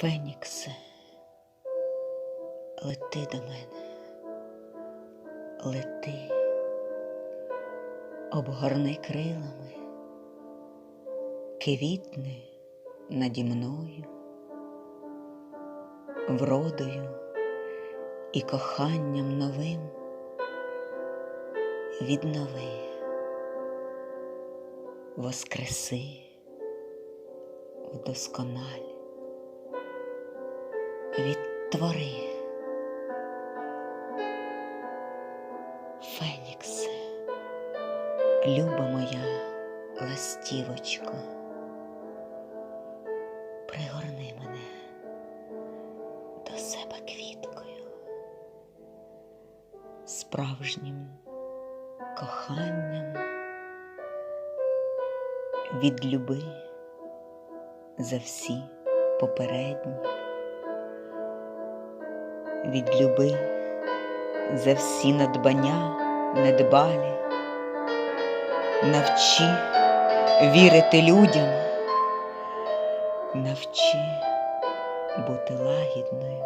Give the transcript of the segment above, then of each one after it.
Феніксе, лети до мене, лети, обгорни крилами, квітни наді мною, вродою і коханням новим віднови, воскреси, вдоскональ відтвори. Феніксе, люба моя ластівочко, пригорни мене до себе квіткою, справжнім коханням від люби за всі попередні від люби за всі надбання недбалі, навчи вірити людям, навчи бути лагідною,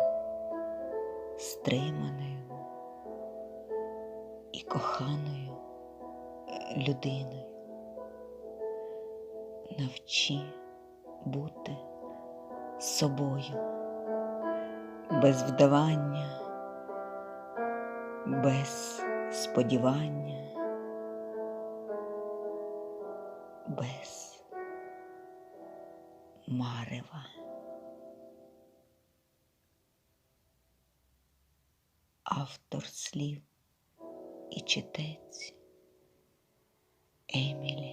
стриманою і коханою людиною, навчи бути собою без вдавання, без сподівання, без марева. Автор слів і читець Емілі